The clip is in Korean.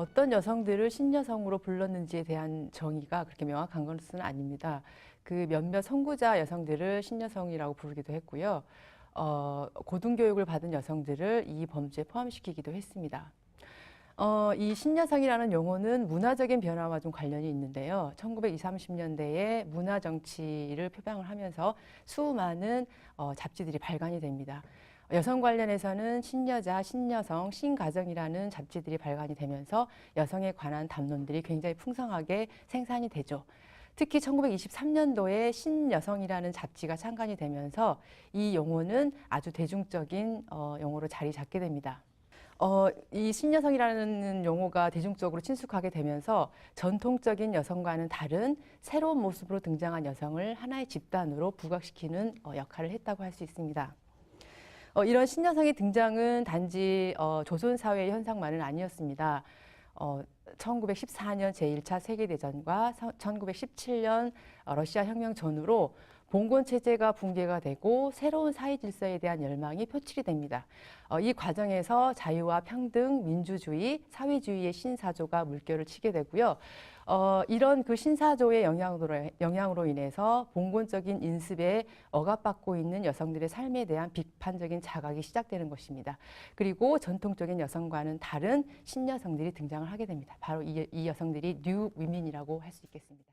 어떤 여성들을 신여성으로 불렀는지에 대한 정의가 그렇게 명확한 것은 아닙니다. 그 몇몇 선구자 여성들을 신여성이라고 부르기도 했고요. 어, 고등교육을 받은 여성들을 이 범죄에 포함시키기도 했습니다. 어, 이 신여성이라는 용어는 문화적인 변화와 좀 관련이 있는데요. 1920, 30년대에 문화 정치를 표방을 하면서 수많은 어, 잡지들이 발간이 됩니다. 여성 관련해서는 신여자, 신여성, 신가정이라는 잡지들이 발간이 되면서 여성에 관한 담론들이 굉장히 풍성하게 생산이 되죠. 특히 1923년도에 신여성이라는 잡지가 창간이 되면서 이 용어는 아주 대중적인 어, 용어로 자리 잡게 됩니다. 어, 이 신여성이라는 용어가 대중적으로 친숙하게 되면서 전통적인 여성과는 다른 새로운 모습으로 등장한 여성을 하나의 집단으로 부각시키는 어, 역할을 했다고 할 수 있습니다. 어, 이런 신여성의 등장은 단지 어, 조선 사회의 현상만은 아니었습니다. 어, 1914년 제1차 세계대전과 1917년 어, 러시아 혁명 전후로 봉건 체제가 붕괴가 되고 새로운 사회 질서에 대한 열망이 표출이 됩니다. 어, 이 과정에서 자유와 평등, 민주주의, 사회주의의 신사조가 물결을 치게 되고요. 어, 이런 그 신사조의 영향으로, 영향으로 인해서 봉건적인 인습에 억압받고 있는 여성들의 삶에 대한 비판적인 자각이 시작되는 것입니다. 그리고 전통적인 여성과는 다른 신여성들이 등장을 하게 됩니다. 바로 이, 이 여성들이 뉴 위민이라고 할 수 있겠습니다.